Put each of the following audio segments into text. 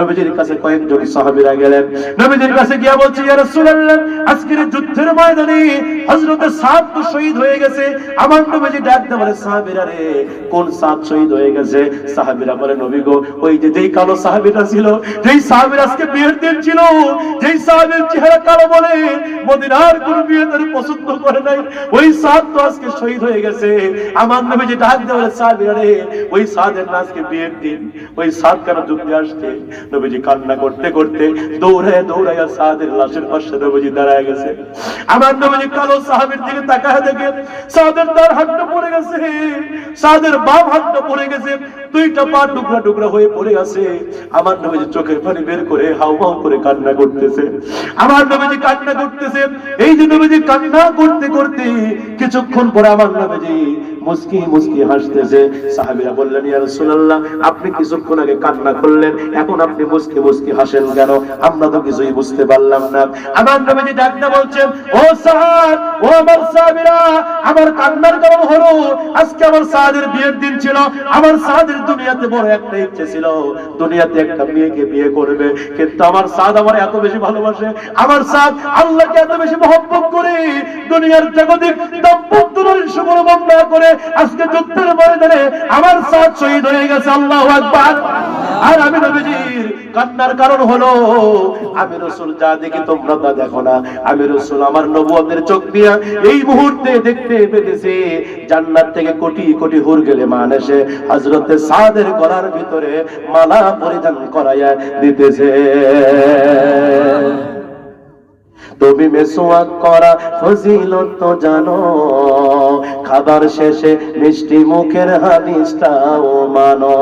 নবীজির কাছে কয়েকজন সাহাবীরা গেলেন। নবীজির কাছে গিয়ে বলছে, ইয়া রাসূলুল্লাহ, আজকের যুদ্ধের ময়দানে হযরত সাদ তো শহীদ হয়ে গেছে। আমার নবীজি ডাক দিয়ে বলে, সাহাবীরা রে, কোন সাদ শহীদ হয়ে গেছে? সাহাবীরা বলে, নবী গো, ওই যে যেই কালো সাহাবীরা ছিল, যেই সাহাবীর আজকে বিয়ের দিন ছিল, যেই সাহাবীর চেহারা কালো বলে মদিনার কোন বিয়ে তার পছন্দ করে নাই, ওই সাদ তো আজকে শহীদ হয়ে গেছে। আমার নবীজি ডাক বলে, সাহাবীরা রে, ওই সাদের আজকে বিয়ের দিন, ওই সাদ কেন যুদ্ধে আসছে? নবীজি কান্না করতে করতে দৌড়ায় দৌড়ায় সাদের লাশের পাশে নবীজি দাঁড়ায় গেছে। আমার নবীজি কালো সাহাবীর দিকে তাকায় দেখে সাদের তার হাতটা পড়ে গেছে। সাদের বাম হাতটা পড়ে গেছে। দুইটা পা টুকরা টুকরা হয়ে পড়ে গেছে। আমার নবীজি চোখের পানি বের করে হাউ হাউ করে কান্না করতেছে। আমার নবীজি কান্না করতেছে। এই যে নবীজি কান্না করতে করতে কিছুক্ষণ পরে আমার নবীজি মুস্কি মুস্কি হাসতেছে। সাহাবীরা বললেন, ইয়া রাসূলুল্লাহ, আপনি কিছুক্ষণ আগে কান্না করলেন, এখন আপনি মুস্কি মুস্কি হাসেন কেন? আমরা তো কিছুই বুঝতে পারলাম না। আমার নবীজি ডাকতে বলছেন, ও সাহাব, ও আমার সাহাবীরা, আমার কান্নার কারণ হলো। আজকে আমার সাহাদের বিয়ের দিন ছিল। আমার সাহাদের দুনিয়াতে বড় একটা ইচ্ছে ছিল। দুনিয়াতে একটা মেয়েকে বিয়ে করবে। কিন্তু আমার সাদ আমার এত বেশি ভালোবাসে। আমার সাদ আল্লাহকে এত বেশি মহব্বত করে দুনিয়ার জাগতিক দাম্পত্যের সুবল বন্ধ করে আজকে যুদ্ধের ময়দানে আমার সাদ শহীদ হয়ে গেছে, আল্লাহু আকবার। আর আমি নবীজির কান্নার কারণ হলো, আমি রসুল যা দেখি তোমরা তা দেখো না। আমি রসুল আমার নবুয়তের চোখ দিয়া এই মুহূর্তে দেখতে পেতেছি, জান্নাত থেকে কোটি কোটি হুর গেলে মান হজরতে সাদের গলার ভিতরে মালা পরিধান করাইয়া দিতেছে। তুমি মেসোয়াক করা ফজিলত জানো খাবার শেষে মিষ্টি মুখের হাদিসটাও মানো।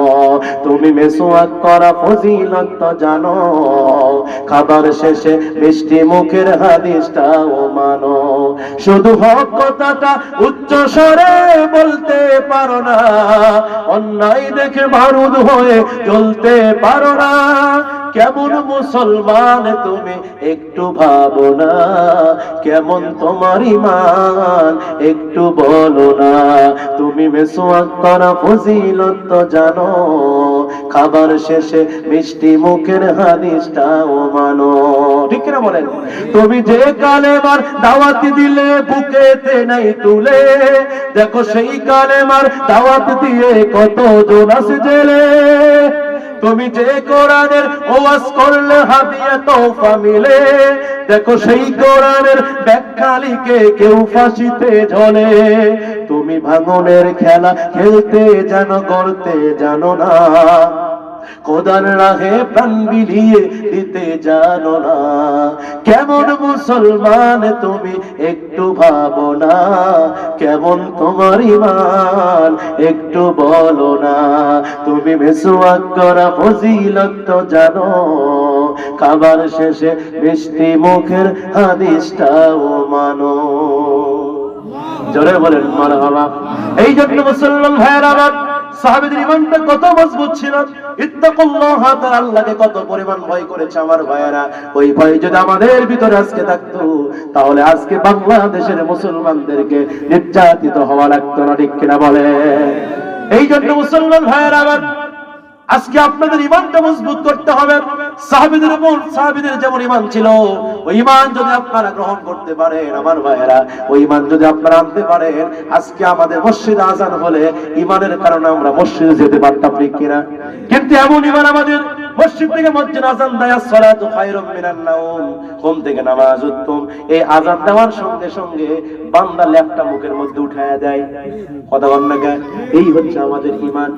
তুমি মেসোয়াক করা ফজিলত জানো খাবার শেষে মিষ্টি মুখের হাদিসটাও মানো। শুধু হক কথাটা উচ্চ স্বরে বলতে পারো না, অন্যায় দেখে বারুদ হয়ে চলতে পারো না। কেমন মুসলমান তুমি একটু ভাবো না। কেমন তোমার ইমান একটু বলো না। তুমি মেসোয়াক করা ফজিলত তো জানো, খাবার শেষে মিষ্টি মুখের হাদিসটাও মানো। ঠিক না বলেন? তুমি যে কালেমার দাওয়াত দিলে বুকেতে নাই তুলে, দেখো সেই কালেমার দাওয়াত দিয়ে কত জোনাস জেলে? তুমি যে কোরআনের ওয়াজ করলে হাদিয়া তোফা মিলে, দেখো সেই কোরআনের ব্যাখ্যা লিখে কেউ ফাঁসিতে ঝলে। তুমি ভাঙনের খেলা খেলতে জানো করতে জানো না। কোদার রাহে প্রাণ বিলিয়ে দিতে জানো না। কেমন মুসলমান তুমি একটু ভাবো না। কেমন তোমার ইমান একটু বলো না। তুমি মেসোয়াক করা ফজিলত তো জানো। খাবার শেষে মিষ্টি মুখের হাদিসটাও মানো। জোরে বলেন মারা বাবা এই জন্য মুসলমান ভাইয়ের আমার সাহাবিদের ইমানটা কত মজবুত ছিল। ইত্তাকুল্লাহ তার আল্লাহকে কত পরিমাণ ভয় করেছে আমার ভাইয়েরা। ওই ভয় যদি আমাদের ভিতরে আজকে থাকতো, তাহলে আজকে বাংলাদেশের মুসলমানদেরকে নির্যাতিত হওয়া লাগতো না, ঠিক কিনা বলে? এই জন্য মুসলমান ভাইয়েরা আবার আজকে আপনাদের ইমানটা মজবুত করতে হবে। সাহাবিদের মন, সাহাবিদের যেমন ইমান ছিল, ওই ইমান যদি আপনারা গ্রহণ করতে পারেন, আমার ভাইয়েরা, ওই ইমান যদি আপনারা আনতে পারেন, আজকে আমাদের মসজিদ আজান হলে ইমানের কারণে আমরা মসজিদে যেতে পারতাম ঠিক কিনা? কিন্তু এমন ইমান আমাদের মসজিদ থেকে মসজিদ আজান দেয় সালাতু খায়রুম মিনান নাওম। ঘুম থেকে নামাজ উত্তম। এই আজান দেওয়ার সঙ্গে সঙ্গে বান্দা ল্যাপটা মুখের মধ্যে উঠায়া দেয়। কথা বল না এই হচ্ছে আমাদের ইমান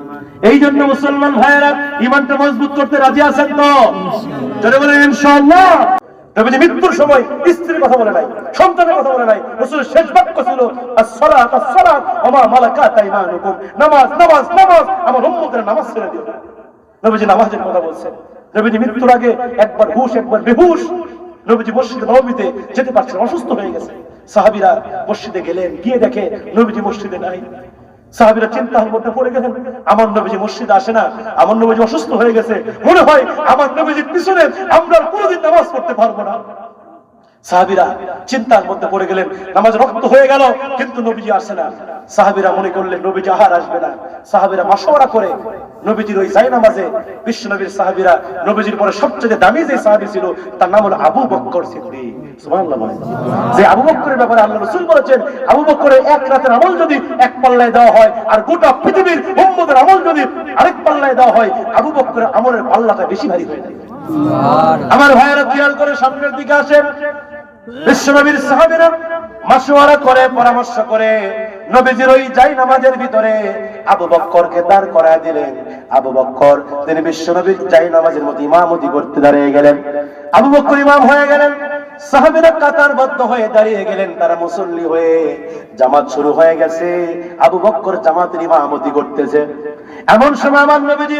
এই জন্য মুসলমান ভাইয়েরা ইমানটা মজবুত করতে রাজি আছেন তো? জোরে বলেন, ইনশাআল্লাহ। তবে মৃত্যুর সময় স্ত্রীর কথা বলে নাই, সন্তানের কথা বলে নাই, রসুলের শেষ বাক্য ছিল as-সালাত as-সালাত ওয়া মা মালাকাত আইমানুকুম। নামাজ নামাজ নামাজ, আমার উম্মতের নামাজ ছেড়ে দিও নবীজি নামাজের কথা বলছেন। নবীজি মৃত্যুর আগে একবার হুশ, একবার বেহুশ নবীজি মসজিদে নবমীতে যেতে পারছেন, অসুস্থ হয়ে গেছে সাহাবীরা মসজিদে গেলেন, গিয়ে দেখে নবীজি মসজিদে নাই। সাহাবীরা চিন্তার মধ্যে পড়ে গেলেন, আমার নবীজি মসজিদে আসে না, আমার নবীজি অসুস্থ হয়ে গেছে। মনে হয় আমার নবীজির পিছনে আমরা কোনোদিন নামাজ পড়তে পারব না। সাহাবিরা চিন্তার মধ্যে পড়ে গেলেন, নামাজ রক্ত হয়ে গেল, কিন্তু নবীজি আসে না। সাহাবিরা মনে করলেন নবীজি আহার আসবে না। সাহাবিরা মাসওয়ারা করে নবীজির ওই জায় নামাজে বিশ্ব নবীর সাহাবিরা নবীজির পরে সবচেয়ে দামি যে সাহাবি ছিল তার নাম হলো আবু বক্কর সিদ্দিক। যে আবু বক্করের ব্যাপারে আল্লাহ রাসূল বলেছেন আবু বক্করের এক রাতের আমল যদি এক পাল্লায় দেওয়া হয় আর গোটা পৃথিবীর আমল যদি আরেক পাল্লায় দেওয়া হয় আবু বক্করের আমলের পাল্লাটা বেশি ভারী হয়ে যায় আমার ভাইয়েরা খেয়াল করে সামনের দিকে আসেন। বিশ্বনবীর সাহাবীরা মাসওয়ারা করে পরামর্শ করে নবীজির ওই যাই নামাজের ভিতরে আবু বক্করকে দাঁড় করা দিলেন। আবু বক্কর, তিনি বিশ্বনবীর যাই নামাজের মতো ইমামতি করতে দাঁড়িয়ে গেলেন। আবু বক্কর ইমাম হয়ে গেলেন। হয়ে দাঁড়িয়ে গেলেন, তারা মুসল্লি হয়ে জামাত শুরু হয়ে গেছে। আবু বক্কর জামাতের ইমামতি করতেছে। এমন সময় আমার নবীজি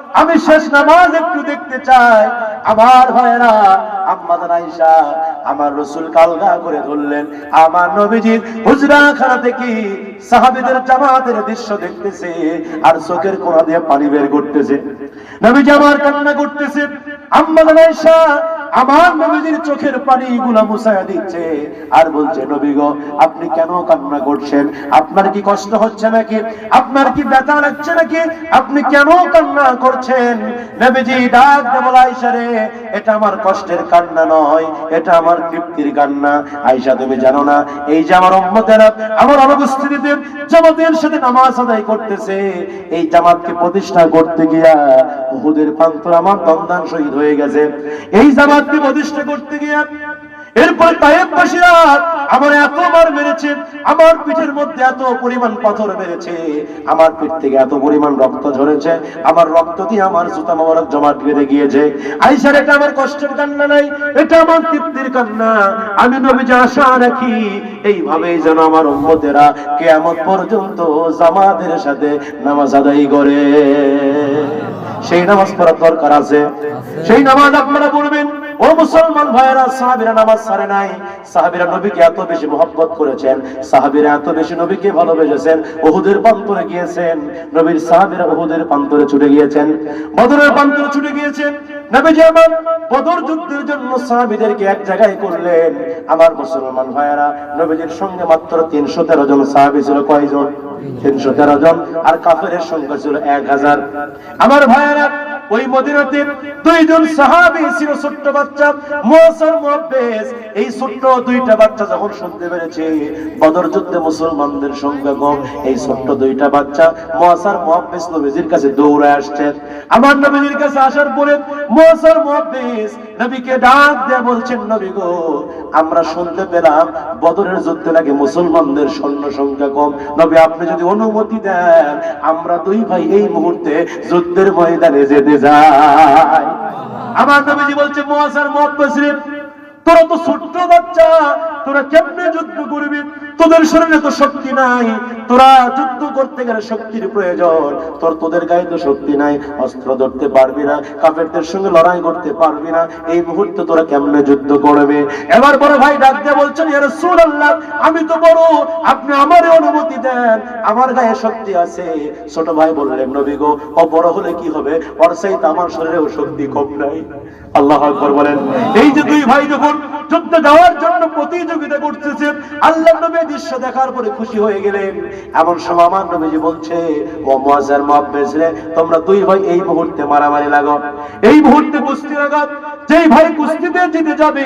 আমি শেষ নামাজ একটু দেখতে চাই। আমার ভাইয়েরা আম্মাজান আয়েশা, আমার রাসূল আলগা করে ধরলেন। আমার নবীজি হুজরাখানা থেকে সাহাবীদের জামাতের দৃশ্য দেখতেছে আর চোখের কোণা দিয়ে পানি বের করতেছে। নবীজি আমার কান্না করতেছে, আম্মা আয়েশা, আমার নবীজির চোখের পানি গুলা মুছায়া দিচ্ছে আর বলছে, নবী গো, আপনি কেন কান্না করছেন? আপনার কি কষ্ট হচ্ছে নাকি? আপনার কি ব্যথা লাগছে নাকি? আপনি কেন কান্না করছেন? নবীজি ডাক বলা, আয়েশা রে, এটা আমার কষ্টের কান্না নয়, এটা আমার তৃপ্তির কান্না। আয়েশা, তুমি জানো না, এই যে আমার উম্মতেরা, আমার অনুপস্থিতিতে জামাতের সাথে নামাজ আদায় করতেছে, এই জামাতকে প্রতিষ্ঠা করতে গিয়া উহুদের প্রান্তর আমার দন্দান শহীদ হয়ে গেছে। এই জামাতকে প্রতিষ্ঠা করতে গিয়া এরপর তায়েব বাসীরা আমার এতবার মেরেছে আমার পিঠের মধ্যে এত পরিমাণ পাথর মেরেছে, আমার পিঠ থেকে এত পরিমাণ রক্ত ঝরেছে, আমার রক্ত দিয়ে আমার জুতা মোবারক জমাট বেঁধে গিয়েছে। আইসার এটা আমার কষ্টের কান্না নাই, এটা আমার তৃপ্তির কান্না। আমি নবীজি আশা রাখি, এইভাবেই যেন আমার উম্মতেরা কেয়ামত পর্যন্ত জামাতের সাথে নামাজ আদায় করে। সেই নামাজ পড়ার দরকার আছে। সেই নামাজ আপনারা পড়বেন ও মুসলমান সাহাবীরা নামাজ নাই। নবীকে এত বেশি করেছেন এত বেশি নবীকে ভালোবেসেছেন প্রান্তরে গিয়েছেন। নবীর প্রান্তরে ছুটে গিয়েছেন। বদরের প্রান্তরে ছুটে গিয়েছেন। নবীজি বদর যুদ্ধের জন্য এক জায়গায় করলেন। আমার মুসলমান ভাইয়েরা, নবীজির সঙ্গে মাত্র তিনশো তেরো জন সাহাবী ছিল। কয়জন? তিনশো তেরো জন। আর কাফেরের সংখ্যা ছিল এক হাজার। আমার ভাইয়েরা ওই মদিনাতে দুইজন সাহাবী ছিল ছোট্ট বাচ্চা, মোসার মুহাব্বেস। এই ছোট্ট দুইটা বাচ্চা যখন শুনতে পেরেছে, বদর যুদ্ধে মুসলমানদের সংখ্যা কম। এই ছোট্ট দুইটা বাচ্চা মোসার মুহাব্বেস নবীজির কাছে দৌড়ে আসছে আমার নবীজির কাছে আসার পরে মোসার মুহাব্বিস নবীকে ডাক দেয়া বলছেন, নবী গো, আমরা শুনতে পেলাম বদরের যুদ্ধে নাকি মুসলমানদের সৈন্য সংখ্যা কম। নবী, আপনি যদি অনুমতি দেন, আমরা দুই ভাই এই মুহূর্তে যুদ্ধের ময়দানে যেতে যাই আমার নবীজি বলছে মহাসার মত রে তোরা তো ছোট্ট বাচ্চা, তোরা কেমনে যুদ্ধ করবি? তোদের শরীরে তো শক্তি নাই। তোরা যুদ্ধ করতে গেলে শক্তির প্রয়োজন। তোর, তোদের গায়ে তো শক্তি নাই। অস্ত্র ধরতে পারবি না, কাফেরদের সঙ্গে লড়াই করতে পারবি না। এই মুহূর্তে তোরা কেমনে যুদ্ধ করবে? এবার বড় ভাই ডাক দিয়ে বলছেন ইয়া রাসূলুল্লাহ, আমি তো বড়। আপনি আমারে অনুমতি দেন। আমার গায়ে শক্তি আছে। ছোট ভাই বললেন, নবী গো ও বড় হলে কি হবে? ওর চাইতে আমার শরীরেও শক্তি কম নাই। আল্লাহ বলেন। এই যে দুই ভাই যখন যুদ্ধে যাওয়ার জন্য প্রতিযোগিতা করতেছে। আল্লাহ নবী দৃশ্য দেখার পরে খুশি হয়ে গেলেন। এমন সময় আমার নবীজি বলছে, ও মুয়াজ্জার মুহাব্বিস রে তোমরা দুই ভাই এই মুহূর্তে মারামারি লাগো। এই মুহূর্তে কুস্তি লাগাও। যেই ভাই কুস্তিতে জিতে যাবে,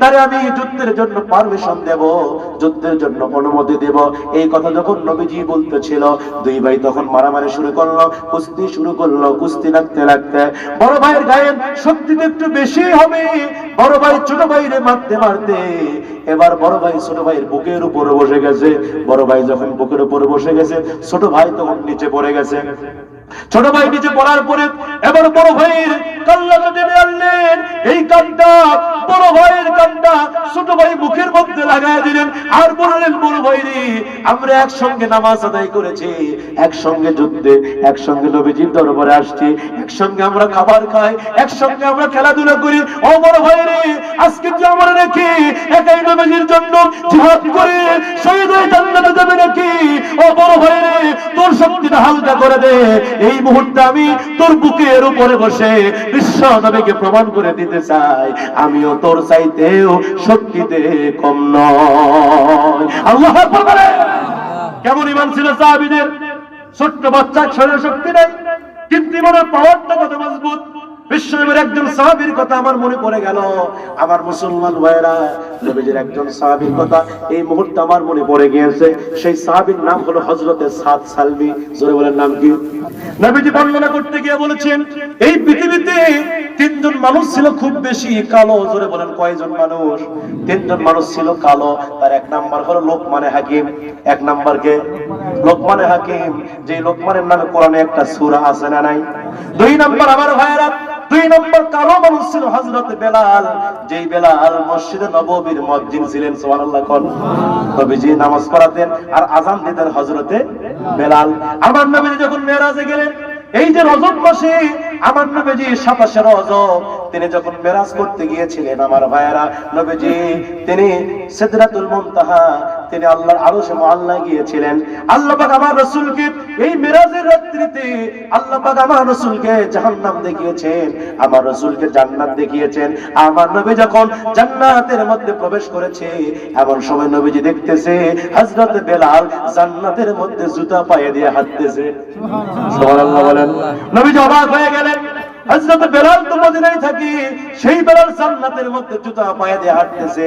তারে আমি যুদ্ধের জন্য পারমিশন দেব, যুদ্ধের জন্য অনুমতি দেব। এই কথা যখন নবীজি বলতেছিল, দুই ভাই তখন মারামারি শুরু করল, কুস্তি শুরু করল, কুস্তি লাগতে লাগতে। বড় ভাইয়ের গায়ে শক্তিতে একটু বেশি হবে। বড় ভাই ছোট ভাইরে মারতে মারতে। এবার বড় ভাই, ছোট ভাইয়ের বুকের উপরে বসে গেছে। বড় ভাই যখন বুকের উপরে বসে গেছে, ছোট ভাই তখন নিচে পড়ে গেছে। ছোট ভাই নিচে পড়ার পরে এবার বড় ভাইয়ের কাল্লাটা টেনে আনলেন, এই কানটা বড় ভাইয়ের কানটা ছোট ভাই মুখের মধ্যে লাগাই দিলেন আর বললেন, বড় ভাই রে, আমরা একসঙ্গে নামাজ আদায় করেছি, একসঙ্গে যুদ্ধে, একসঙ্গে নবীজির দরবারে আসছি, একসঙ্গে আমরা খাবার খাই, একসঙ্গে আমরা খেলাধুলা করি। ও বড় ভাই রে, আজকে তুই আমার রেখে একাই নবীজির জন্য জিহাদ করে শহীদ হয়ে জান্নাতে যাবে নাকি? ও বড় ভাই রে, তোর শক্তিটা হালকা করে দে এই মুহূর্তে আমি তোর বুকের উপরে বসে বিশ্ব নবীকে প্রমাণ করে দিতে চাই। আমিও তোর চাইতেও শক্তিতে কম নয়। আল্লাহ কেমন ইমান ছিল সাহাবিদের? ছোট্ট বাচ্চা ছেলে শক্তি নাই। কিন্তু ইমানের পাওয়ারটা কত মজবুত। বিশ্বনবীর একজন সাহাবীর কথা আমার মনে পড়ে গেল। আমার মুসলমান ভাইরা নবীজির একজন সাহাবীর কথা এই মুহূর্তে আমার মনে পড়ে গিয়েছে। সেই সাহাবীর নাম হলো হযরতে সাদ সালবি জোরে বলেন নাম কি? নবীজি বর্ণনা করতে গিয়ে বলেছেন, এই পৃথিবীতে তিনজন মানুষ ছিল খুব বেশি কালো। জোরে বলেন, কয়জন মানুষ? তিনজন মানুষ ছিল কালো। তার এক নাম্বার হলো লোকমানে হাকিম। এক নাম্বার কে? লোকমানে হাকিম। যে লোকমানের নামে কোরআনে একটা সূরা আছে না নাই? দুই নম্বর আমার ভাইয়েরা, দুই নম্বর কালো মানুষ ছিল হজরত বেলাল। যেই বেলাল মসজিদে নববীর মসজিদ ছিলেন, সুবহানাল্লাহ কোন। যে নামাজ পড়াতেন আর আজান দিতেন হজরতে বেলাল। আমার নামে যখন মেরাজে গেলেন, এই যে রজব মাসে, আমার নবীজি সাতাশে রজব তিনি যখন মেরাজ করতে গিয়েছিলেন আমার ভাইয়েরা নবীজি তিনি সিদরাতুল মুনতাহা তিনি আল্লাহর আরশে মুআল্লা গিয়েছিলেন। আল্লাহ পাক আমার রাসূলকে এই মেরাজের রাত্রিতে আল্লাহ পাক আমার রাসূলকে জাহান্নাম দেখিয়েছেন আমার রাসূলকে জান্নাত দেখিয়েছেন। আমার নবী যখন জান্নাতের মধ্যে প্রবেশ করেছে এমন সময় নবীজি দেখতেছে হযরত বেলাল জান্নাতের মধ্যে জুতা পায়ে দিয়ে হাঁটতেছে। সুবহানাল্লাহ বলেন। নবীজি অবাক হয়ে গেলেন। হযরত বেলাল তো মদিনায় থাকি, সেই বেলাল জান্নাতের মধ্যে জুতা পায়ে দিয়ে হাঁটতেছে।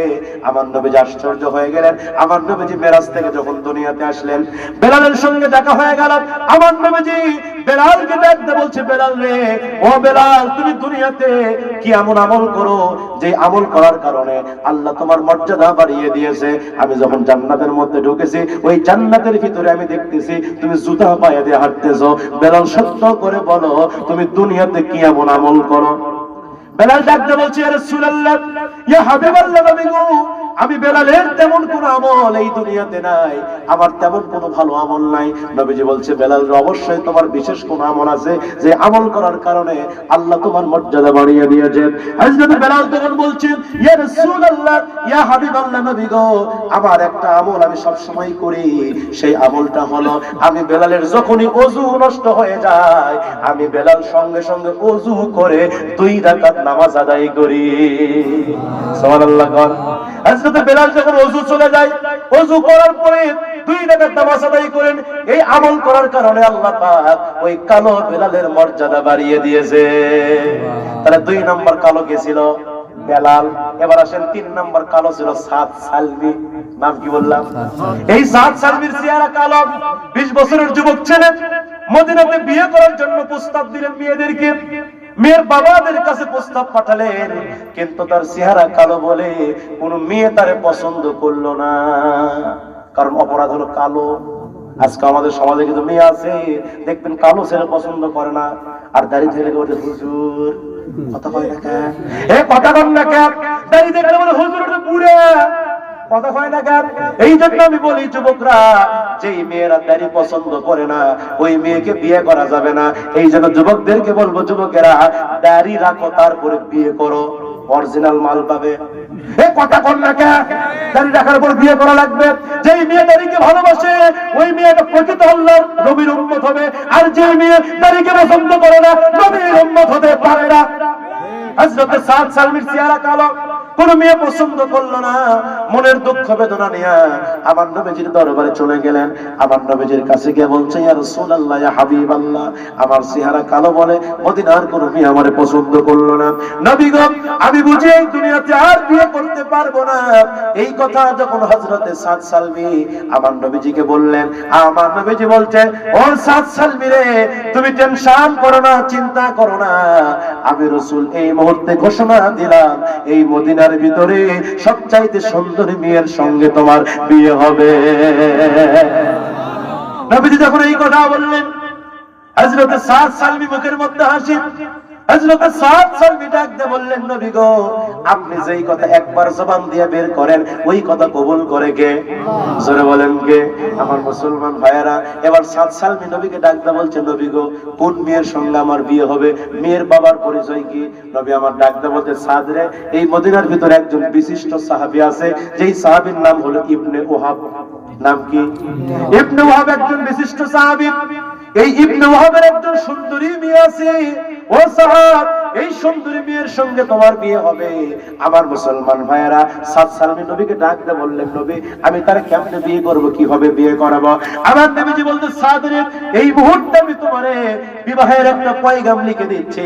আমার আশ্চর্য হয়ে গেলেন। আমার নবীজি মেরাজ থেকে যখন দুনিয়াতে আসলেন, বেলালের সঙ্গে দেখা হয়ে গেল। আমার নবীজি বেলালকে বলছে, বেলাল রে, ও বেলাল, তুমি দুনিয়াতে কি এমন আমল করো যে আমল করার কারণে আল্লাহ তোমার মর্যাদা বাড়িয়ে দিয়েছে? আমি যখন জান্নাতের মধ্যে ঢুকেছি, ওই জান্নাতের ভিতরে আমি দেখতেছি, তুমি জুতা পায়ে দিয়ে হাঁটতেছো। বেলাল সত্য করে বলো, তুমি দুনিয়াতে কি এমন আমল করো? বেলাল ডাকতে বলছে ইয়া রাসূলুল্লাহ ইয়া হাবিবাল্লাহ নবী গো আমি বেলালের তেমন কোন আমল এই দুনিয়াতে নাই। আমার তেমন কোন ভালো আমল নাই। নবীজি বলছে বেলাল অবশ্যই তোমার বিশেষ কোন আমল আছে যে আমল করার কারণে আল্লাহ তোমার মর্যাদা বাড়িয়ে দিয়েছেন। হযরত বেলাল তখন বলছেন, ইয়া রাসূলুল্লাহ, ইয়া হাবিবাল্লাহ নবী গো, আমার একটা আমল আমি সব সময় করি। সেই আমলটা হলো, আমি বেলালের যখনই অজু নষ্ট হয়ে যায়, আমি বেলাল সঙ্গে সঙ্গে অজু করে দুই রাকাত নামাজ আদায় করি। সুবহানাল্লাহ হযরত বেলাল যখন অজু চলে যায় অজু করার পরে দুই রাকাত নামাজ আদায় করেন। এই আমল করার কারণে আল্লাহ পাক ওই কালো বেলালের মর্যাদা বাড়িয়ে দিয়েছে। তাহলে দুই নম্বর কালো বেলাল। এবার আসেন তিন নম্বর কালো ছিল সাত সালমি। নাম কি বললাম? এই সাত কালো। বিশ বছরের যুবক ছেলে। মদিনাতে বিয়ে করার জন্য প্রস্তাব দিলেন মেয়েদেরকে। মেয়ের বাবাদের কাছে প্রস্তাব পাঠালেন, কিন্তু তার চেহারা কালো বলে কোন মেয়ে তারে পছন্দ করল না। কারণ অপরাধ হলো কালো। আজকে আমাদের সমাজে কিন্তু মেয়ে আছে, দেখবেন কালো ছেলে পছন্দ করে না, আর দাড়ি ছেলে বলে, হুজুর, কথা কয় না এ কথা কন না দাড়ি দেখলে বলে, হুজুর বুড়া কথা হয় না কেন? এই জন্য আমি বলি, যুবকরা, যেই মেয়েরা দাড়ি পছন্দ করে না, ওই মেয়েকে বিয়ে করা যাবে না। এই জন্য যুবকদেরকে বলব, যুবকেরা, দাড়ি রাখো, তারপরে বিয়ে করো। অরিজিনাল মাল পাবে। এ কথা কর না কে দাড়ি রাখার পর বিয়ে করা লাগবে। যেই মেয়ে দাড়িকে ভালোবাসে, ওই মেয়েটা প্রকৃত আল্লাহর নবীর উম্মত হবে। আর যে মেয়ে দাড়িকে পছন্দ করে না, নবীর উম্মত হতে পারে না। হযরতে সাদ সালমির চেহারা কালো। কোন মেয়ে পছন্দ করল না। মনের দুঃখ বেদনা নিয়ে আমার নবীজির দরবারে চলে গেলেন। আমার নবীজির কাছে গিয়ে বলছে, ইয়া রাসূলুল্লাহ, ইয়া হাবিবাল্লাহ। আমার চেহারা কালো বলে, মদিনার কোন মেয়ে আমারে পছন্দ করল না। নবী গো, আমি বুঝি এই দুনিয়াতে আর বিয়ে করতে পারব না। এই কথা যখন হযরতে সাদ সালমি আমার নবীজিকে বললেন, আমার নবীজি বলছে, ও সাদ সালমি রে, তুমি টেনশন করো না, চিন্তা করো না। আমি রসুল এই মুহূর্তে ঘোষণা দিলাম, এই মদিনার ভিতরে সবচাইতে সুন্দরী মেয়ের সঙ্গে তোমার বিয়ে হবে। নবীজি যখন এই কথা বললেন, হযরত সাদ সালমি মুখের মধ্যে হাসি আপনি যেই কথা একবার জবান দিয়ে বের করেন, ওই কথা কবুল করে কে? জোরে বলেন কে? আমার মুসলমান ভাইয়েরা, এবার সালবি নবীকে বলছে, নবী গো, কোন মেয়ের সঙ্গে আমার বিয়ে হবে? মেয়ের বাবার পরিচয় কি? নবী আমার বলতে এই মদিনার ভিতরে একজন বিশিষ্ট সাহাবী আছে, যেই সাহাবীর নাম হলো ইবনে ওহাব। নাম কি? ইবনে ওহাব একজন বিশিষ্ট সাহাবী। এই ইবনে ওহাবের একজন সুন্দরী মেয়ে আছে। ও সাহাব এই সুন্দরী মেয়ের সঙ্গে তোমার বিয়ে হবে। আমার মুসলমান ভাইয়েরা, সাত সালমি নবীকে ডাক দিয়ে বললেন, নবী, আমি তার কেমনে বিয়ে করব কীভাবে বিয়ে করাবো? আমার নবীজি বলতে সাদরে এই মুহূর্তে আমি তোমারে বিবাহের একটা পয়গাম লিখে দিচ্ছি,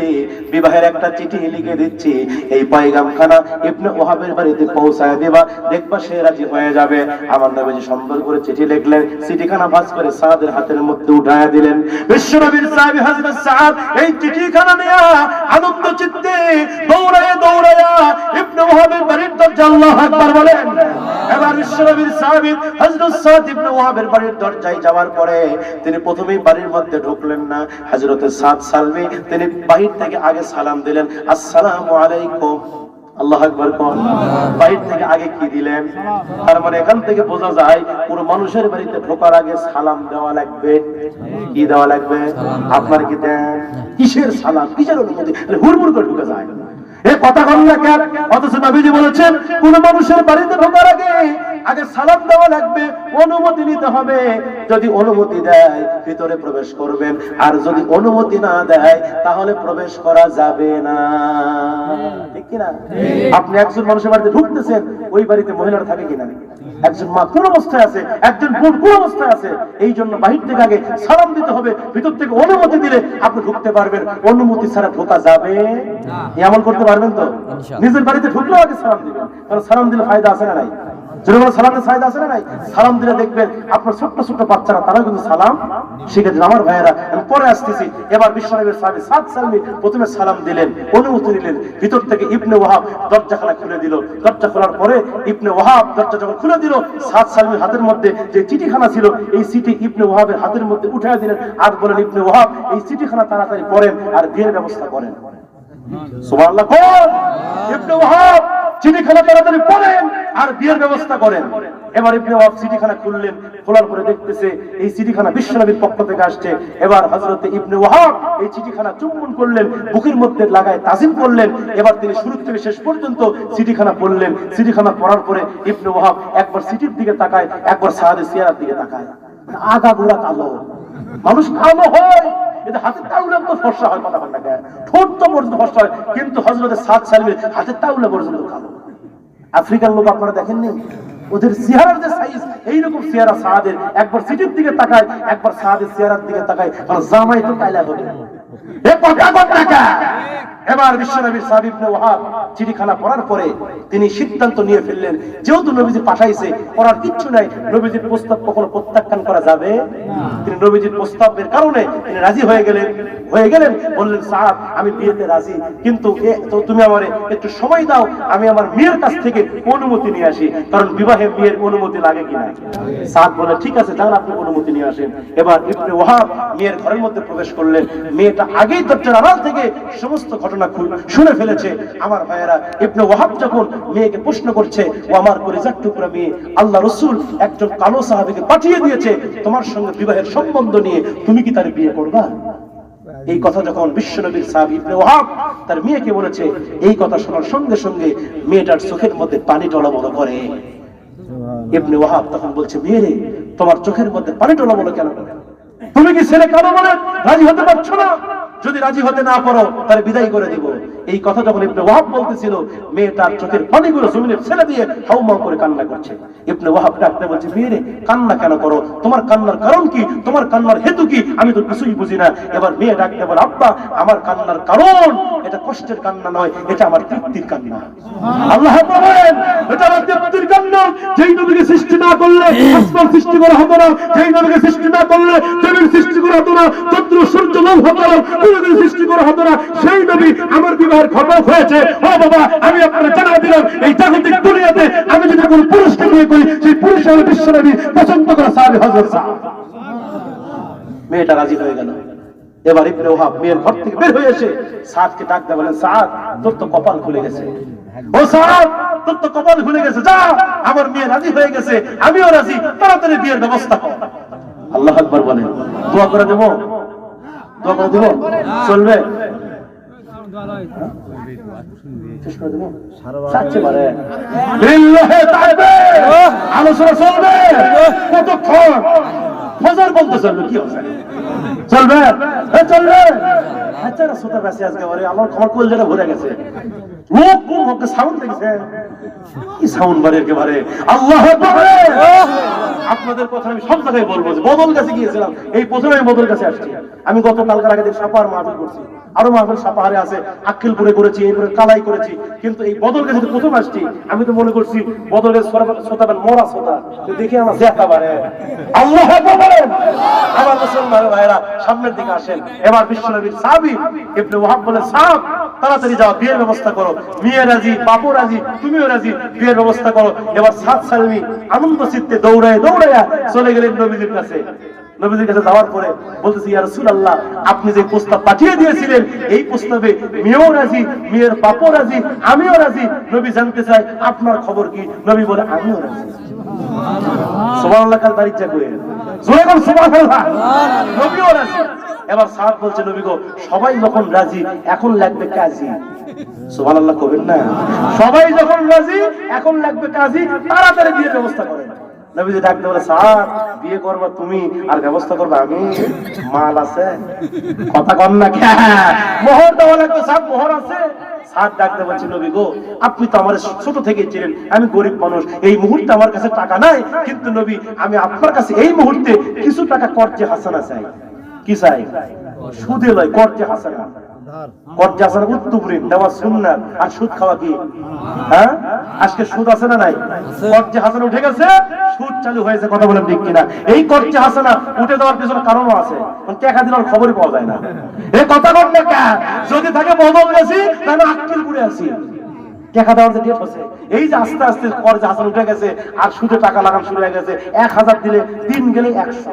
বিবাহের একটা চিঠি লিখে দিচ্ছি। এই পয়গাম খানা ইবনে ওহাবের বাড়িতে পৌঁছায় দেবা, দেখবা সে রাজি হয়ে যাবে। আমার নবীজি সুন্দর করে চিঠি লিখলেন, চিঠিখানা ভাঁজ করে সাদের হাতের মধ্যে উঠায় দিলেন। বিশ্বনবীর সাহাবী হযরত সাদ এই চিঠিখানা আনন্দ চিত্তে দৌড়ায় ইবনে ওয়াহাবের বাড়ির দরজা আকবার বলেন। এবার হযরত সাদ ইবনে ওয়াহাবের বাড়ির দরজায় যাওয়ার পরে তিনি প্রথমেই বাড়ির মধ্যে ঢুকলেন না। হযরত সাদ সালমি, তিনি বাহির থেকে আগে সালাম দিলেন, আসসালামু আলাইকুম। আল্লাহ আকবার কোন। বাইর থেকে আগে কি দিলেন? তার মানে এখান থেকে বোঝা যায় পুরো মানুষের বাড়িতে ঢোকার আগে সালাম দেওয়া লাগবে। কি দেওয়া লাগবে? আপনার কি দেন? কিসের সালাম? কিসের অনুমতি? হুড়মুড় করে ঢুকে যায়। এ কথা কন না কেন? অথচ নবীজি বলেছেন কোন মানুষের বাড়িতে ঢোকার আগে আগে সালাম দেওয়া লাগবে অনুমতি নিতে হবে। যদি অনুমতি দেয় ভিতরে প্রবেশ করবেন। আর যদি অনুমতি না দেয় তাহলে প্রবেশ করা যাবে না। ঠিক কিনা? আপনি একজন মানুষের বাড়িতে ঢুকতেছেন ওই বাড়িতে মহিলারা থাকে কিনা? একজন মা কোন অবস্থায় আছে? একজন বোন কোন অবস্থায় আছে? এই জন্য বাহির থেকে আগে সালাম দিতে হবে ভিতর থেকে অনুমতি দিলে আপনি ঢুকতে পারবেন। অনুমতি ছাড়া ঢোকা যাবে এমন করতে পারবেন তো? নিজের বাড়িতে ঢুকলেও আগে সালাম দিবেন। কারণ সালাম দিলে ফায়দা আছে না নাই? যদি কোনো সালামের ফায়দা আছে না নাই? সালাম দিলে দেখবেন আপনার ছোট্ট ছোট্ট বাচ্চারা তারা কিন্তু সালাম শিখেছেন আমার ভাইয়েরা, আমি পরে আসতেছি। এবার বিশ্বনবীর সাহাবী সাত সালমি প্রথমে সালাম দিলেন, অনুমতি নিলেন। ভিতর থেকে ইবনে ওয়াহাব দরজাখানা খুলে দিল। দরজা খোলার পরে ইবনে ওয়াহাব দরজা যখন খুলে দিল, সাত সালমির হাতের মধ্যে যে চিঠিখানা ছিল, এই চিঠি ইবনে ওয়াহাবের হাতের মধ্যে উঠে দিলেন আর বলেন, ইবনে ওয়াহাব, এই চিঠিখানা তাড়াতাড়ি পড়েন আর বিয়ের ব্যবস্থা করেন। সুবহানাল্লাহ ইবনে ওয়াহাব চিঠিখানা তাড়াতাড়ি পড়েন আর বিয়ের ব্যবস্থা করেন। এবার ইবনে ওয়াহাব চিঠিখানা খুললেন, খোলার পরে দেখতেছে এই চিঠিখানা বিশ্বনবীর পক্ষ থেকে আসছে। এবার হযরতে ইবনে ওয়াহাব এই চিঠিখানা চুম্বন করলেন, বুকের মধ্যে লাগায় তাজিম করলেন। এবার তিনি শুরু থেকে শেষ পর্যন্ত চিঠিখানা পড়লেন। চিঠিখানা পড়ার পরে ইবনে ওয়াহাব একবার চিঠির দিকে তাকায়, একবার সাহাদের সিয়ারার দিকে তাকায়। আগা গোড়া কালো। মানুষ কালো হয়। আফ্রিকার লোক আপনারা দেখেননি? ওদের চেহারার যে সাইজ এইরকম চেহারা সাহাদের একবার সিটির দিকে তাকায়, একবার সাহাদের চেহারার দিকে তাকায় জামাই তো কাইলা হবে? এবার বিশ্বনবীর সাহাবী ওয়াহাব চিঠিখানা পড়ার পরে তিনি সিদ্ধান্ত নিয়ে ফেললেন, যেহেতু নবীজি পাঠাইছে, পড়ার কিচ্ছু নাই, নবীজির প্রস্তাব কখনো প্রত্যাখ্যান করা যাবে? তিনি নবীজির প্রস্তাবের কারণে তিনি রাজি হয়ে গেলেন। হয়ে গেলেন, বললেন সাহাব আমি বিয়েতে রাজি, কিন্তু তুমি আমারে একটু সময় দাও, আমি আমার মেয়ের কাছ থেকে অনুমতি নিয়ে আসি, কারণ বিবাহে বিয়ের অনুমতি লাগে কিনা? সাদ বলে ঠিক আছে যান আপনি অনুমতি নিয়ে আসেন। এবার ইবনে ওয়াহাব মেয়ের ঘরের মধ্যে প্রবেশ করলেন। মেয়েটা আগেই দরজার আড়াল থেকে সমস্ত ঘটনা খু- শুনে ফেলেছে। আমার ভাইয়েরা ইবনে ওয়াহাব যখন মেয়েকে প্রশ্ন করছে ও আমার কলিজার টুকরা মেয়ে আল্লাহ রসুল একজন কালো সাহাবীকে পাঠিয়ে দিয়েছে তোমার সঙ্গে বিবাহের সম্বন্ধ নিয়ে তুমি কি তার বিয়ে করবা? এই কথা যখন বিশ্বনবীর সাহাবী ইবনে ওয়াহাব তার মেয়েকে বলেছে এই কথা শোনার সঙ্গে সঙ্গে মেয়েটার চোখের মধ্যে পানি টলমল করে। ইবনে ওয়াহাব তখন বলছে মেয়ে রে, তোমার চোখের মধ্যে পানি টলমল কেন তুমি কি ছেলে কালো বলে রাজি হতে পারছ না? যদি রাজি হতে না পারো তাহলে বিদায় করে দিব। এই কথা যখন ইবনে ওয়াহাব বলতেছিল মেয়েটার চোখের পানিগুলো জমিনে ফেলে দিয়ে হাউমাউ করে কান্না করছে। ইবনে ওয়াহাব ডাকতে বলছে মেয়ে রে, কান্না কেন করো? তোমার কান্নার কারণ কি? তোমার কান্নার হেতু কি? আমি তো কিছুই বুঝি না। এবার মেয়ে ডাকতে বলে আব্বা আমার কান্নার কারণ এটা কষ্টের কান্না নয় এটা আমার তৃপ্তির কান্না। আল্লাহ বলেন এটা আমার তৃপ্তির কান্না। যেই নবীকে সৃষ্টি না করলে আসমান সৃষ্টি করা হতো না। যেই নবীকে সৃষ্টি না করলে জমির সৃষ্টি করা হতো না। চন্দ্র সূর্য লোক হতো না সৃষ্টি করা হতো না। সেই নবী আমার বিবাহের খবর হয়েছে, ও বাবা, আমি আপনারা জানা দিলাম, এই জাগতিক দুনিয়াতে আমি যদি কোনো পুরুষকে বিয়ে করি, সেই পুরুষ আমি বিশ্বনবী পছন্দ করা সাহাবি হজরত মেয়েটা রাজি হয়ে গেল। এবার ইবনে ওহাব মেয়ের ঘর থেকে বের হয়ে এসে সাদকে বলেন সাদ তোর তো কপাল খুলে গেছে। ও সাদ তোর তো কপাল খুলে গেছে, যা, আমার মেয়ে রাজি হয়ে গেছে, আমিও রাজি, তাড়াতাড়ি বিয়ের ব্যবস্থা কর। আল্লাহ বলেন। দোয়া করে দেবো? দোয়া করে দেবো? চলবে শেষ করে দেবো? চাচ্ছে পারে। লিল্লাহে তাকবীর! কি সাউন্ড একেবারে আল্লাহ আপনাদের কথা আমি সব জায়গায় বলব বদল কাছে গিয়েছিলাম। এই প্রথমে আমি বদল কাছে আসছি। আমি গত কালকার আগে সাপার মাহফিল করছি আরও মাহফিল সাপাহারে আছে, আক্কেলপুরে করেছি, এরপরে কালাই করেছি। কিন্তু এই বদল কাছে প্রথম আসছি, আমি তো মনে করছি বদল কাছে শ্রোতাবেন মরা শ্রোতা দেখি আমার একেবারে। আল্লাহ আমার মুসলমান ভাইরা সামনের দিকে আসেন। এবার বিশ্বনবীর সাহাবী, ইবনে ওয়াহাব বলে সাহাব, তাড়াতাড়ি যাও, বিয়ের ব্যবস্থা করো। মেয়ে রাজি বাপু রাজি, তুমিও রাজি, বিয়ের ব্যবস্থা করো। এবার সাত সালমি আনন্দ চিত্তে দৌড়ায় দৌড়াইয়া চলে গেলেন নবীজির কাছে। নবীজির কাছে যাওয়ার পরে বলতেছি ইয়া রাসূলুল্লাহ আপনি যে প্রস্তাব পাঠিয়ে দিয়েছিলেন এই প্রস্তাবে মেয়েও রাজি মেয়ের বাপও রাজি আমিও রাজি। নবী জানতে চাই আপনার খবর কি? নবী বলে আমিও রাজি। সুবহানাল্লাহ। কাল বাড়ি যা করে জোরে কোন সুবহানাল্লাহ। নবীও রাজি। এবার সাদ বলছে নবী গো সবাই যখন রাজি এখন লাগবে কাজী সুবহানাল্লাহ কবেন না। সবাই যখন রাজি এখন লাগবে কাজী তাড়াতাড়ি বিয়ের ব্যবস্থা করেন। নবীজি ডাকতে বলে, স্যার, বিয়ে করবা তুমি, আর ব্যবস্থা করবা আমি। মাল আছে। কথা না নবী গো, আপনি তো আমার ছোট থেকে ছিলেন, আমি গরিব মানুষ। এই মুহূর্তে আমার কাছে টাকা নাই। কিন্তু নবী, আমি আপনার কাছে এই মুহূর্তে কিছু টাকা কর্জে হাসানা চাই। কি চাই? সুদে লয় কর্জে হাসানা। দেওয়া আর সুদ খাওয়া কি? হ্যাঁ? আজকে সুদ আছে না নাই? কর্জে হাসানা উঠে গেছে সুদ চালু হয়েছে কথা বলেন ঠিক কিনা। এই কর্জে হাসানা উঠে দেওয়ার পিছনে কারণও আছে। কারণ টাকা খবরই পাওয়া যায় না। এই কথা বল না যদি থাকে বদল গেছি তাহলে আক্কেল করে আছি। টাকা দেওয়ার যে ডেট হচ্ছে এই যে আস্তে আস্তে কর্জে হাসান উঠে গেছে আর সুদে টাকা লাগানো শুরু হয়ে গেছে এক হাজার দিলে দিন গেলে একশো।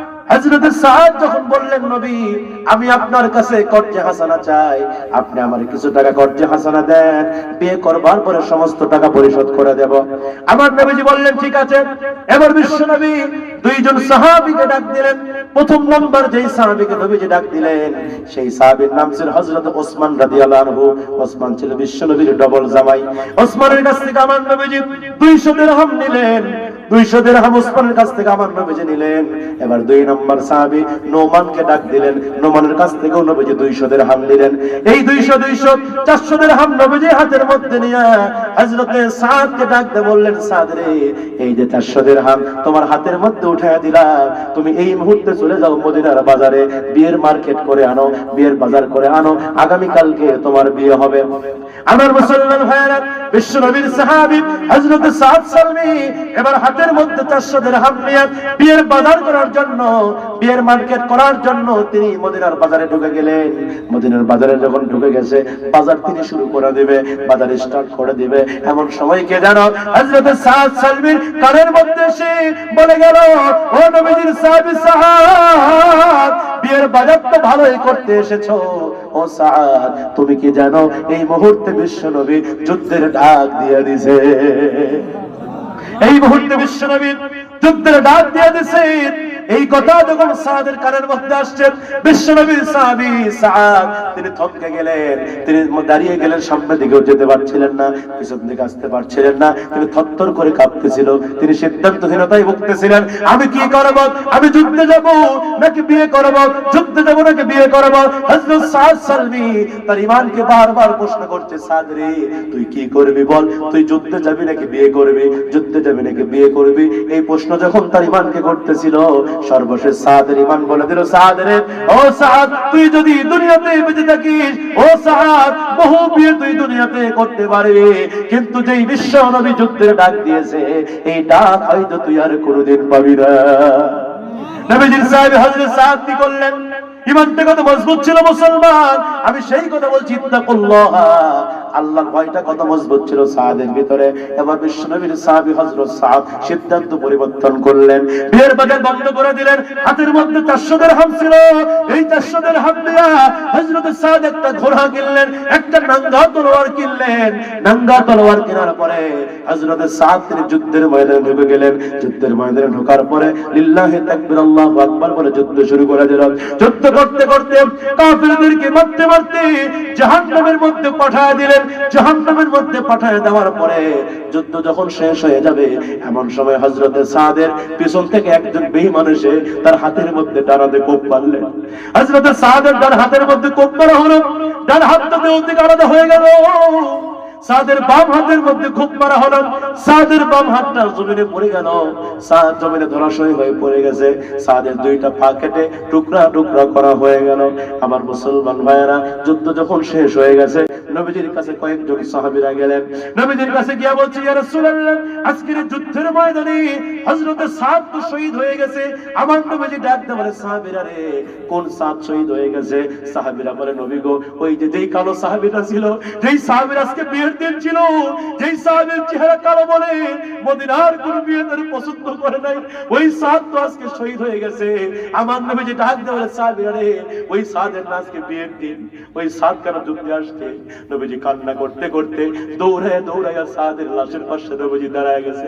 হযরত সাদ যখন বললেন, নবী, আমি আপনার কাছে কর্জে হাসানা চাই। আপনি আমার কিছু টাকা কর্জে হাসানা দেন। বিয়ে করবার পরে সমস্ত টাকা পরিশোধ করে দেব। আমার নবীজি বললেন, ঠিক আছে। এবার বিশ্বনবী দুইজন সাহাবীকে ডাক দিলেন। প্রথম নম্বর যেই সাহাবীকে নবীজি ডাক দিলেন, সেই সাহাবীর নাম ছিল হযরত ওসমান রাদিয়াল্লাহু আনহু। ওসমান ছিল বিশ্বনবীর ডবল জামাই। ওসমানের কাছ থেকে আমার নবীজি 200 দিরহাম নিলেন। 200 দিরহাম ওসমানের কাছ থেকে আমার নবীজি নিলেন। এবার দুই নম্বর সাহাবী নোমানকে ডাক দিলেন। নোমানের কাছ নবীজি 200 দিরহাম নিলেন এই 200 200 400 দিরহাম নবীজি হাতের মধ্যে নিয়ে হযরতে সাদকে বললেন এই যে 400 দিরহাম তোমার হাতের মধ্যে উঠায়া দিলাম। তুমি এই মুহূর্তে চলে যাও মদিনার বাজারে, বিয়ের মার্কেট করে আনো, বিয়ের বাজার করে আনো। আগামী কালকে তোমার বিয়ে হবে। আমার মুসলমান ভাইয়েরা বিশ্ব নবীর সাহাবী হযরত সাদ সালমি এবার হাতের মধ্যে 400 দিরহাম নিয়ে বিয়ের বাজার করার জন্য, বিয়ের মার্কেট করার জন্য তিনি মদিনার বাজারে ঢুকে গেলেন। মদিনার বাজারে যখন ঢুকে গেছে, বাজার তিনি শুরু করে দিবে, বাজার স্টার্ট করে দিবে। এমন সময় কে জানো, হযরত সাদ সালমির কানের মধ্যে সে বলে গেল, ও নবীজির সাহাবী সাহাব বিয়ের বাজার তো ভালোই করতে এসেছ। ও সাদ তুমি কি জানো, এই মুহূর্তে বিশ্ব নবী যুদ্ধের ডাক দিয়ে দিছে। এই মুহূর্তে বিশ্ব নবী যুদ্ধের ডাক দিয়ে দিছে। এই কথা যখন সাদের কানের মধ্যে আসছেন বিশ্বনবীর সাহাবী সাদ তিনি থমকে গেলেন, তিনি দাঁড়িয়ে গেলেন সামনের দিকেও যেতে পারছিলেন না, পিছন দিকে আসতে পারছিলেন না, তিনি থরথর করে কাঁপতেছিল, তিনি সিদ্ধান্তহীনতায় ভুগতেছিলেন, আমি কি করব? আমি যুদ্ধে যাব নাকি বিয়ে করব? যুদ্ধে যাব নাকি বিয়ে করব? হযরত সাদ সালমি তার ঈমানকে বারবার প্রশ্ন করছে, সাদ রে, তুই কি করবি বল? তুই যুদ্ধে যাবি নাকি বিয়ে করবি? যুদ্ধে যাবি নাকি বিয়ে করবি? এই প্রশ্ন যখন তার ঈমানকে করতেছিল সর্বশেষ সাদের ইমান বলে দিল সাদরে ও সাদ তুই যদি দুনিয়াতে বেঁচে থাকিস, ও সাদ বহু বিয়ে তুই দুনিয়াতে করতে পারবি। কিন্তু যেই বিশ্ব নবী যুদ্ধের ডাক দিয়েছে, এই ডাক হয়তো তুই আর কোনোদিন পাবি না। নবীজির সাহেব হযরত সাদ কি করলেন? ইমানটা কত মজবুত ছিল মুসলমান। আমি সেই কথা বলছি, ইত্তাকুল্লাহ। আল্লাহর ভয়টা কত মজবুত ছিল সাদের ভিতরে। এবার বিশ্ব নবীর সাহাবী হযরত সাদ সিদ্ধান্ত পরিবর্তন করলেন। বিয়ের বাজার বন্ধ করে দিলেন। হাতের মধ্যে চারশো হাম ছিল। এই চারশো হাম দিয়া হযরত সাদ একটা ঘোড়া কিনলেন, একটা নাঙ্গা তলোয়ার কিনলেন। নাঙ্গা তলোয়ার কেনার পরে হযরত সাদ তিনি যুদ্ধের ময়দানে ঢুকে গেলেন। যুদ্ধের ময়দানে ঢোকার পরে লিল্লাহি তাকবীর, আল্লাহু আকবার বলে যুদ্ধ শুরু করে দিল। যুদ্ধ করতে করতে কাফিরদেরকে মারতে মারতে জাহান্নামের মধ্যে পাঠায় দিলেন। জাহান্নামের মধ্যে পাঠিয়ে দেওয়ার পরে যুদ্ধ যখন শেষ হয়ে যাবে, এমন সময় হযরতে সাদের পিছন থেকে একজন বেঈমান এসে তার হাতের মধ্যে ডানাতে কোপ মারলেন হযরতে সাদের ডান হাতের মধ্যে কোপ মারা হলো, ডান হাত দেহ থেকে আলাদা হয়ে গেল। সাদের বাম হাতের মধ্যে খুব মারা হলো। সাদের বাম হাতটা জমিনে পড়ে গেল। সাদ জমিনে ধরাশয়ী হয়ে পড়ে গেছে। সাদের দুইটা পা কেটে টুকরা টুকরা করা হয়ে গেল। আমার মুসলমান ভাইয়েরা, যুদ্ধ যখন শেষ হয়ে গেছে, নবীজির কাছে কয়েকজন সাহাবীরা গেলেন। নবীজির কাছে গিয়া বলছে, ইয়া রাসূলুল্লাহ, আজকের যুদ্ধের ময়দানে হযরত সাদ তো শহীদ হয়ে গেছে। আমার নবীজি ডাক দিয়ে বলে, সাহাবীরা রে, কোন সাদ শহীদ হয়ে গেছে? সাহাবীরা বলে, নবী গো, ওই যে যেই কালো সাহাবীরা ছিল, যেই সাহাবীর আজকে বিয়ের দিন ছিল, যেই সাহাবীর চেহারা কালো বলে মদিনার কোন বিয়ে তার পছন্দ করে নাই। ওই সাদ তো আজকে শহীদ হয়ে গেছে। আমার নবী যে ডাক বলে সাহাবীরা রে, ওই সাদের না আজকে বিয়ের দিন। ওই সাদ কেন যুদ্ধে আসছে? নবীজি কান্না করতে করতে দৌড়ায় দৌড়ায় সাদের লাশের পাশে নবীজি দাঁড়ায় গেছে।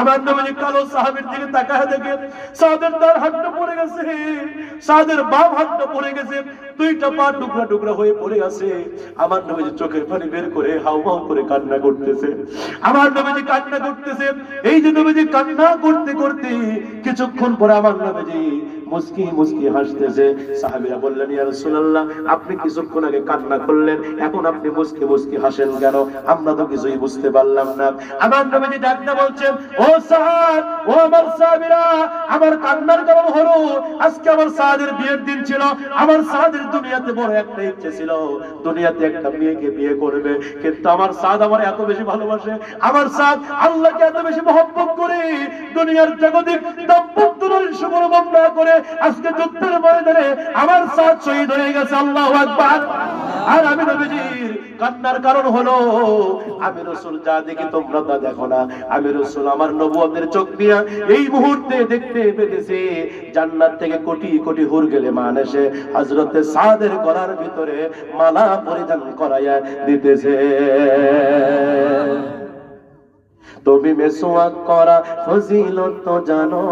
আমার নবীজি কালো সাহাবীর দিকে তাকায় দেখে সাদের তার হাতটা পড়ে গেছে। সাদের বাম হাতটা পড়ে গেছে। দুইটা পা টুকরা টুকরা হয়ে পড়ে আছে। আমার নবীজি চোখের পানি বের করে হাউ হাউ করে কান্না করতেছে। আমার নবীজি কান্না করতেছে। এই যে নবীজি কান্না করতে করতে কিছুক্ষণ পরে আমার নবীজি মুস্কি মুস্কি হাসতেছে। সাহাবীরা বললেন, ইয়া রাসূলুল্লাহ, আপনি কিছুক্ষণ আগে কান্না করলেন, এখন আপনি মুস্কি মুস্কি হাসেন কেন? আমরা তো কিছুই বুঝতে পারলাম না। আমার নবীজি ডাকতে বলছেন, ও সাহাব, ও আমার সাহাবীরা, আমার কান্নার কারণ হলো। আজকে আমার সাহাদের বিয়ের দিন ছিল, আমার সাহাদের দুনিয়াতে বড় একটা ইচ্ছে ছিল। দুনিয়াতে একটা মেয়েকে বিয়ে করবে, কিন্তু আমার সাদ আমার এত বেশি ভালোবাসে। আমার সাদ আল্লাহকে এত বেশি মহব্বত করে দুনিয়ার জাগতিক দাম্পত্যের সুবর্ণ বন্ধা করে আজকে যুদ্ধের ময়দানে আমার সাদ শহীদ হয়ে গেছে, আল্লাহু আকবার। আর আমি নবীজির কান্নার কারণ হলো, আমি রসুল যা দেখি তোমরা তা দেখো না। আমি রসুল আমার নবুয়তের চোখ দিয়া এই মুহূর্তে দেখতে পেতেছি, জান্নাত থেকে কোটি কোটি হুর গেলে মান হজরতে সাদের গলার ভিতরে মালা পরিধান করাইয়া দিতেছে। তুমি মেসোয়াক করা ফজিলত তো জানো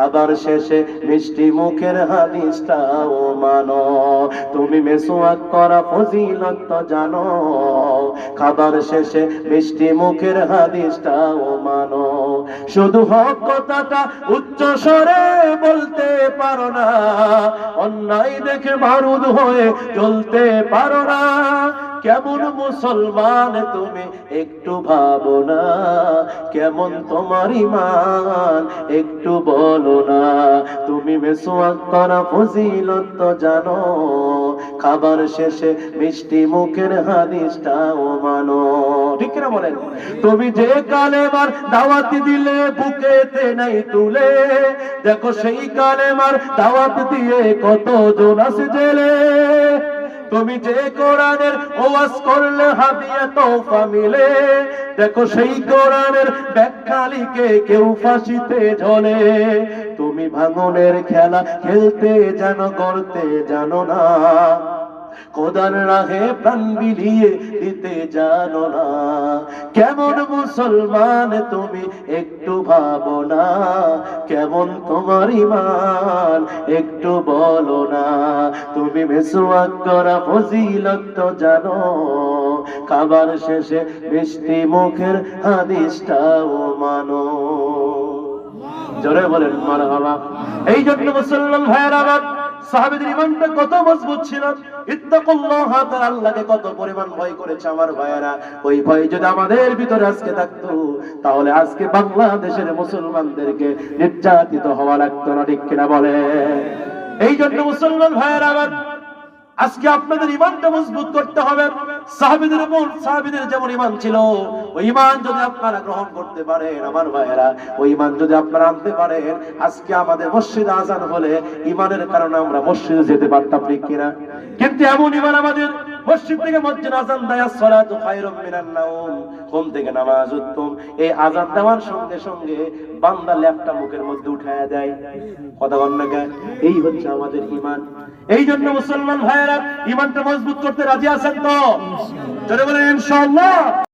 খাবার শেষে মিষ্টি মুখের হাদিসটাও মানো। তুমি মেসোয়াক করা ফজিলত জানো। খাবার শেষে মিষ্টি মুখের হাদিসটাও মানো। শুধু হক কথাটা উচ্চ স্বরে বলতে পারো না। অন্যায় দেখে বারুদ হয়ে চলতে পারো না। কেমন মুসলমান তুমি একটু ভাবো না। কেমন তোমার ইমান একটু বলো না, তুমি মেসোয়াক করা ফজিলত তো জানো, খাবার শেষে মিষ্টি মুখের হাদিসটাও মানো। ঠিক না বলেন? তুমি যে কালেমার দাওয়াত দিলে বুকেতে নাই তুলে, দেখো সেই কালেমার দাওয়াত দিয়ে কত জন আছে জেলে? তুমি যে কোরআনের ওয়াজ করলে হাদিয়া তোফা মিলে, দেখো সেই কোরআনের ব্যাখ্যা লিখে কেউ ফাঁসিতে ঝলে। তুমি ভাঙনের খেলা খেলতে জানো করতে জানো না। কোদার রাহে প্রাণ বিলিয়ে দিতে জানো না। কেমন মুসলমান তুমি একটু ভাবো না। কেমন তোমার ইমান একটু বলো না। তুমি মেসোয়াক করা ফজিলত তো জানো। খাবার শেষে মিষ্টি মুখের হাদিসটাও মানো। জোরে বলেন, মারহাবা। এই জন্য মুসলমান ভাইয়ের আমার সাহাবীদের ইমানটা কত মজবুত ছিল। ইত্তাকুল্লাহ আল্লাহকে কত পরিমাণ ভয় করেছে আমার ভাইয়েরা। ওই ভয় যদি আমাদের ভিতরে আজকে থাকতো, তাহলে আজকে বাংলাদেশের মুসলমানদেরকে নির্যাতিত হওয়া লাগতো না, ঠিক কিনা বলে এই জন্য মুসলমান ভাইয়েরা আবার আজকে আপনাদের ইমানটা মজবুত করতে হবে। সাহাবীদের মন সাহাবিদের যেমন ইমান ছিল, ওই ইমান যদি আপনারা গ্রহণ করতে পারেন, আমার ভাইয়েরা, ওই ইমান যদি আপনারা আনতে পারেন, আজকে আমাদের মসজিদে আজান হলে ইমানের কারণে আমরা মসজিদে যেতে পারতাম ঠিক কিনা? কিন্তু এমন ইমান আমাদের মসজিদ থেকে মসজিদ আজান খায়রুম নাওম। ঘুম থেকে নামাজ উত্তম। এই আজান দেওয়ার সঙ্গে সঙ্গে বান্দা ল্যাপটা মুখের মধ্যে উঠায় দেয়। কথা না এই হচ্ছে আমাদের ঈমান। এই জন্য মুসলমান ভাইয়েরা ইমানটা মজবুত করতে রাজি আছেন তো? চলে বলেন, ইনশাআল্লাহ।